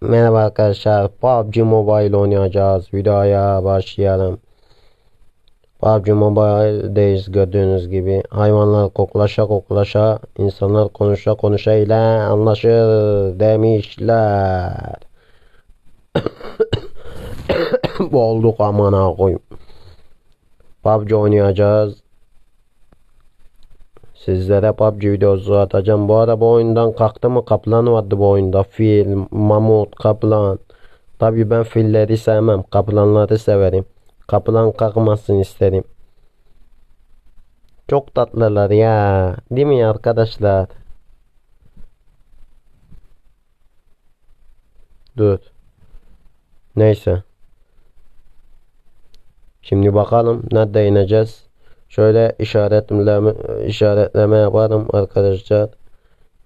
Merhaba arkadaşlar. PUBG Mobile oynayacağız. Videoya başlayalım. PUBG Mobile'deyiz gördüğünüz gibi. Hayvanlar koklaşa koklaşa, insanlar konuşa konuşa ile anlaşır demişler. Boğulduk amına koyayım. PUBG oynayacağız. Sizlere PUBG videosu atacağım. Bu arada bu oyundan kalktı mı kaplan vardı bu oyunda. Fil, mamut, kaplan. Tabi ben filleri sevmem. Kaplanları severim. Kaplan kalkmasın isterim. Çok tatlılar ya. Değil mi arkadaşlar? Dur. Neyse. Şimdi bakalım nerede ineceğiz. Şöyle işaretleme, işaretleme yaparım arkadaşlar.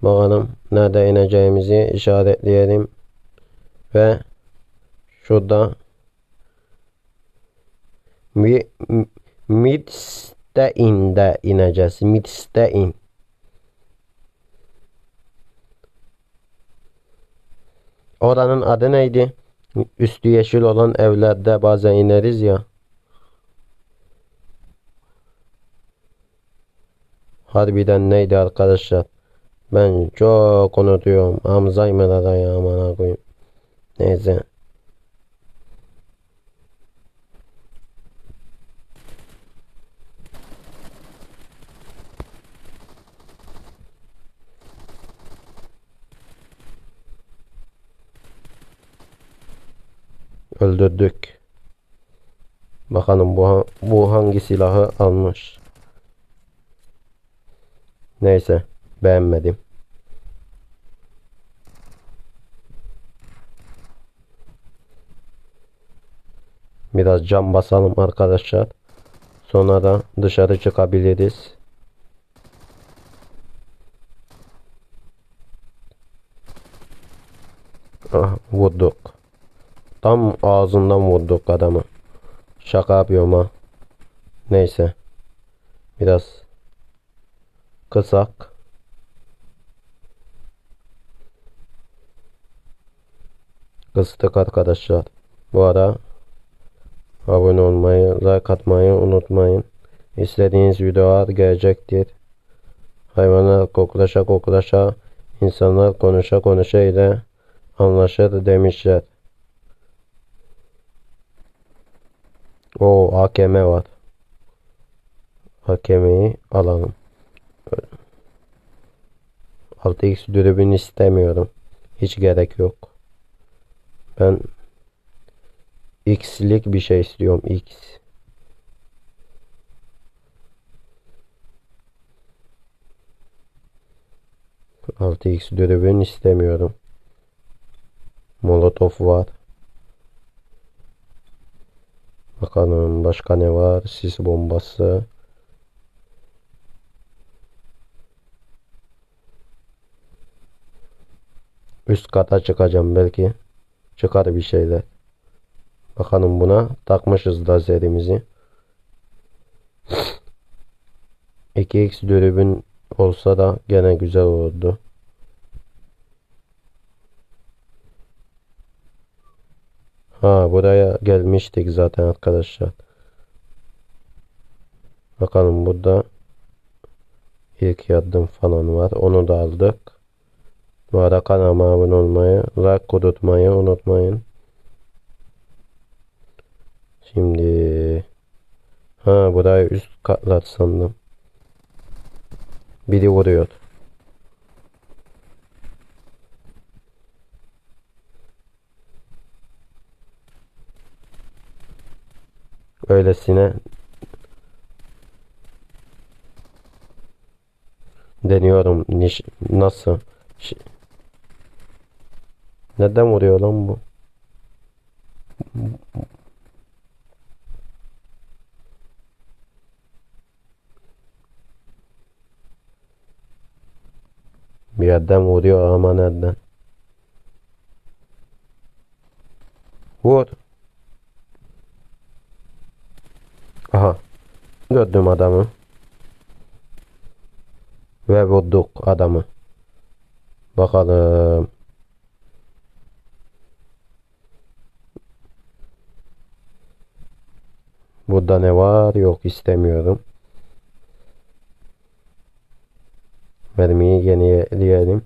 Bakalım nerede ineceğimizi işaretleyelim. Ve şurada mi, Midstein'de ineceğiz. Midstein. Oranın adı neydi? Üstü yeşil olan evlerde bazen ineriz ya. Harbiden neydi arkadaşlar? Ben çok unutuyorum. Alzheimer'a ya aman koyayım. Neyse. Öldürdük. Bakalım bu, bu hangi silahı almış. Neyse beğenmedim. Biraz cam basalım arkadaşlar. Sonra da dışarı çıkabiliriz. Ah, vurduk. Tam ağzından vurduk adamı. Şaka yapıyorum ha. Neyse. Biraz kısak. Kıstık arkadaşlar. Bu ara abone olmayı, like atmayı unutmayın. İstediğiniz videolar gelecektir. Hayvanlar koklaşa koklaşa, insanlar konuşa konuşa ile anlaşır demişler. O AKM var. AKM'yi alalım. 6x dürbün istemiyorum. Hiç gerek yok. Ben x'lik bir şey istiyorum. x. Altı x dürbün istemiyorum. Molotof var. Bakalım başka ne var? Sis bombası. Üst kata çıkacağım belki. Çıkar bir şeyler. Bakalım buna takmışız lazerimizi. 2x dürbün olsa da gene güzel olurdu. Ha buraya gelmiştik zaten arkadaşlar. Bakalım burada ilk yardım falan var. Onu da aldık. Bu arada kanalıma abone olmayı, like kudurtmayı unutmayın. Şimdi ha burayı üst katlar sandım. Biri vuruyor. Öylesine deniyorum niş nasıl neden vuruyor lan bu? Bir yerden vuruyor ama nereden? Vur. Aha. Gördüm adamı. Ve vurduk adamı. Bakalım. Burada ne var? Yok istemiyorum. Mermiyi yenileyelim.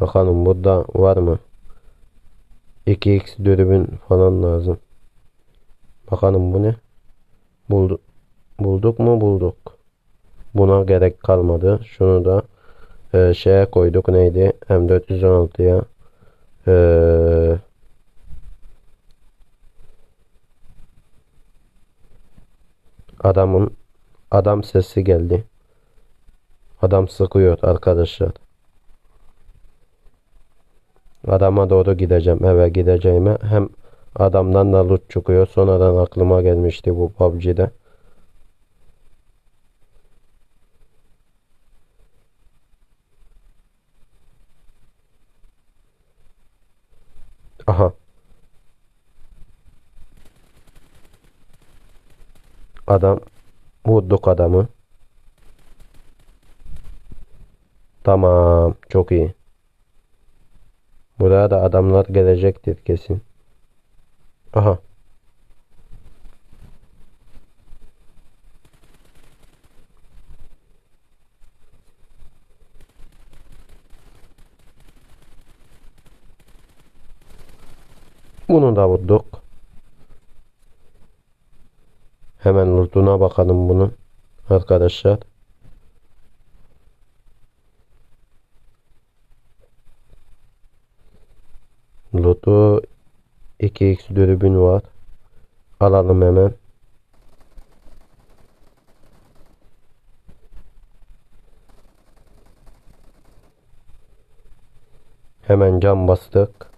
Bakalım burada var mı? 2x dürbün falan lazım. Bakalım bu ne? Bulduk. Bulduk mu? Bulduk. Buna gerek kalmadı. Şunu da e, şeye koyduk. Neydi? M416'ya. Eee Adamın adam sesi geldi. Adam sıkıyor arkadaşlar. Adama doğru gideceğim. Eve gideceğime hem adamdan da loot çıkıyor. Sonradan aklıma gelmişti bu PUBG'de. Aha. Adam vurduk adamı. Tamam, çok iyi. Buraya da adamlar gelecektir kesin. Aha. Bunu da vurduk. Hemen lootuna bakalım bunun. Arkadaşlar. Lootu 2x dürbün var. Alalım hemen. Hemen cam bastık.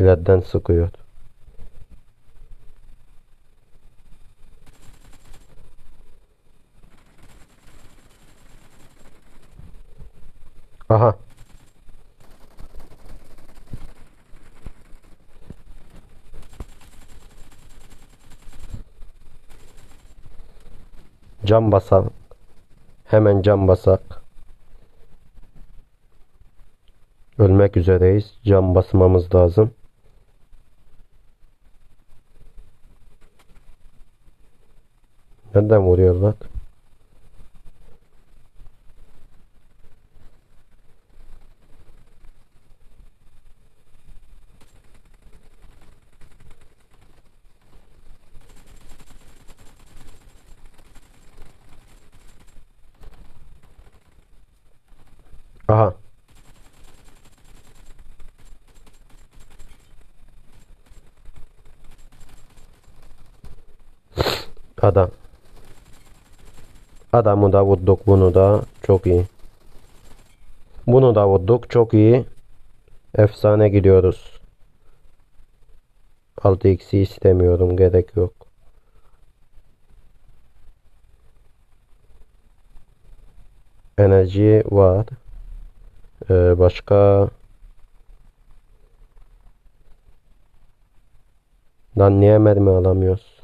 İleriden sıkıyor. Aha. Cam basalım. Hemen cam basak. Ölmek üzereyiz. Cam basmamız lazım. Nereden vuruyorlar? Aha. Adam. Adamı da vurduk bunu da. Çok iyi. Bunu da vurduk. Çok iyi. Efsane gidiyoruz. 6x'i istemiyorum. Gerek yok. Enerji var. Ee, başka Lan niye mermi alamıyoruz?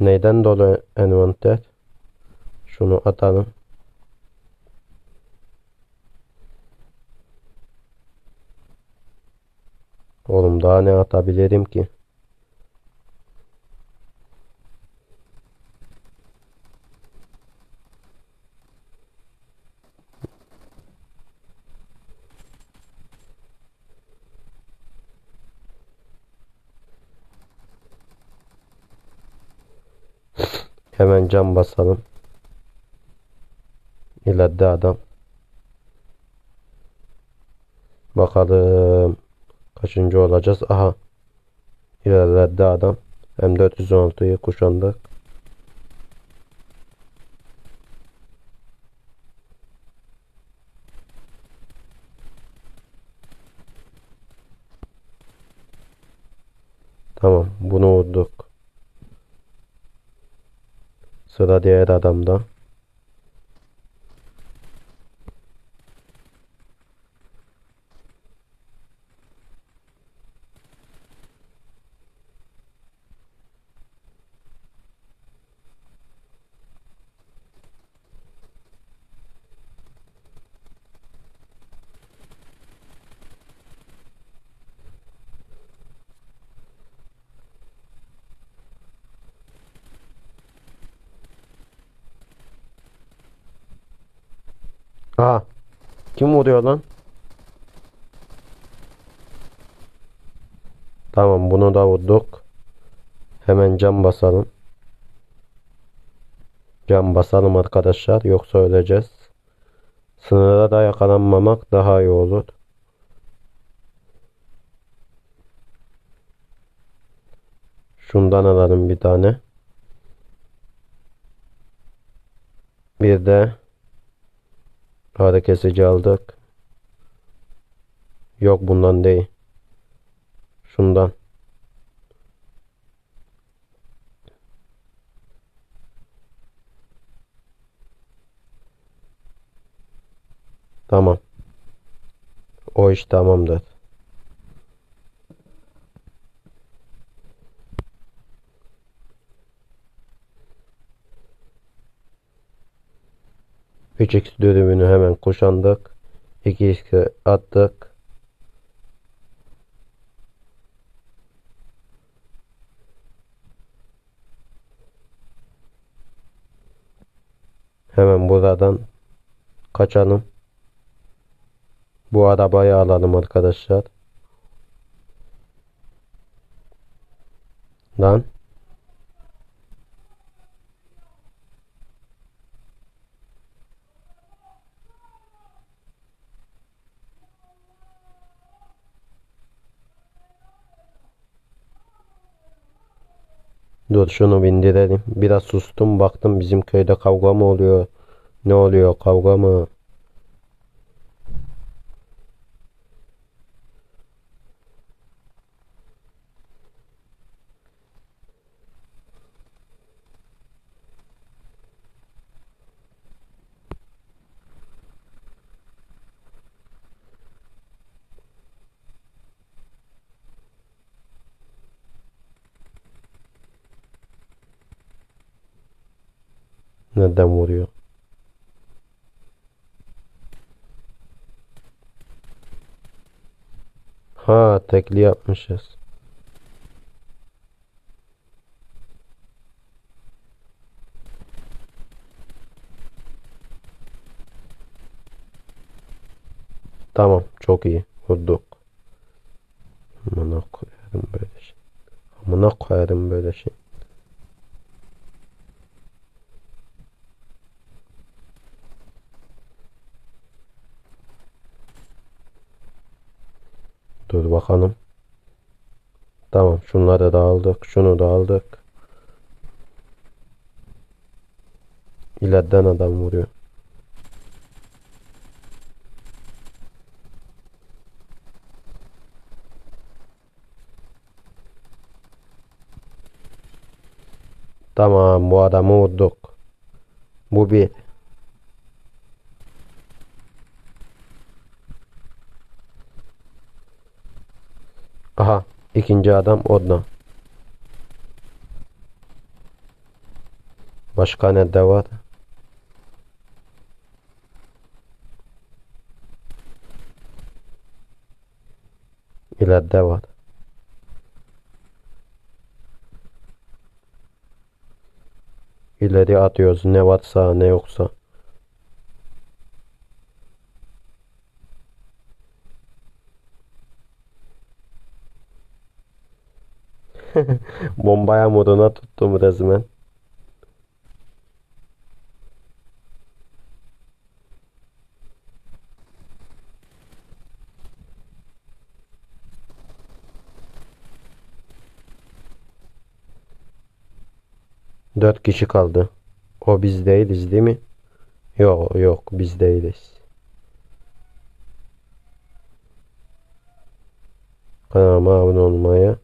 Neyden dolu envanter? Şunu atalım. Oğlum daha ne atabilirim ki? Hemen cam basalım. İleride adam. Bakalım. Kaçıncı olacağız? Aha. İleride adam. M416'yı kuşandık. Tamam. Bunu vurduk. Sıra diğer adamda. Aha. Kim vuruyor lan? Tamam bunu da vurduk. Hemen cam basalım. Cam basalım arkadaşlar. Yoksa öleceğiz. Sınıra da yakalanmamak daha iyi olur. Şundan alalım bir tane. Bir de ağrı kesici aldık. Yok bundan değil. Şundan. Tamam. O iş tamamdır. Üç x dürbünü hemen kuşandık. 2x attık. Hemen buradan kaçalım. Bu arabayı alalım arkadaşlar. Lan. Dur şunu bindirelim. Biraz sustum baktım bizim köyde kavga mı oluyor? Ne oluyor kavga mı? Neden vuruyor? Ha tekli yapmışız. Tamam çok iyi vurduk. Amına koyarım böyle şey. Amına koyarım böyle şey. Dur bakalım. Tamam şunları da aldık. Şunu da aldık. İleriden adam vuruyor. Tamam bu adamı vurduk. Bu bir. Aha ikinci adam orada. Başka ne de var? İleride var. İleri atıyoruz ne varsa ne yoksa. Bombaya moduna tuttum resmen. Dört kişi kaldı. O biz değiliz değil mi? Yok yok biz değiliz. Kanalıma abone olmayı,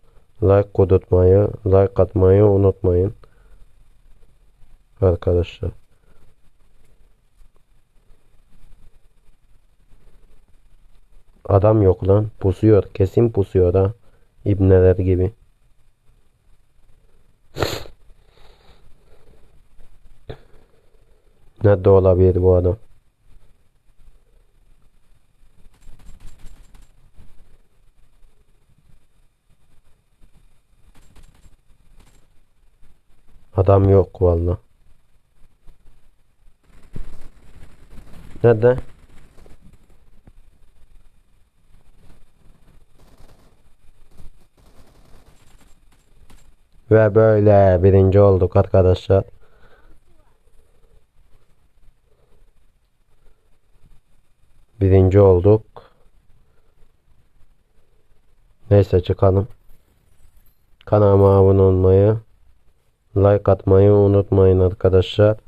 like kodutmayı, like atmayı unutmayın. Arkadaşlar. Adam yok lan. Pusuyor. Kesin pusuyor ha. İbneler gibi. Nerede olabilir bu adam? Adam yok valla. Nerede? Ve böyle birinci olduk arkadaşlar. Birinci olduk. Neyse çıkalım. Kanalıma abone olmayı, like atmayı unutmayın arkadaşlar.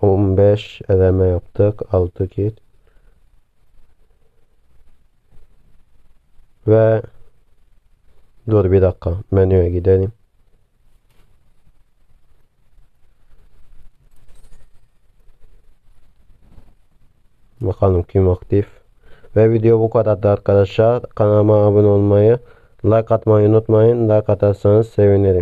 On beş eleme yaptık. Altı kit. Ve dur bir dakika menüye gidelim. Bakalım kim aktif. Ve video bu kadardı arkadaşlar. Kanalıma abone olmayı, like atmayı unutmayın. Like atarsanız sevinirim.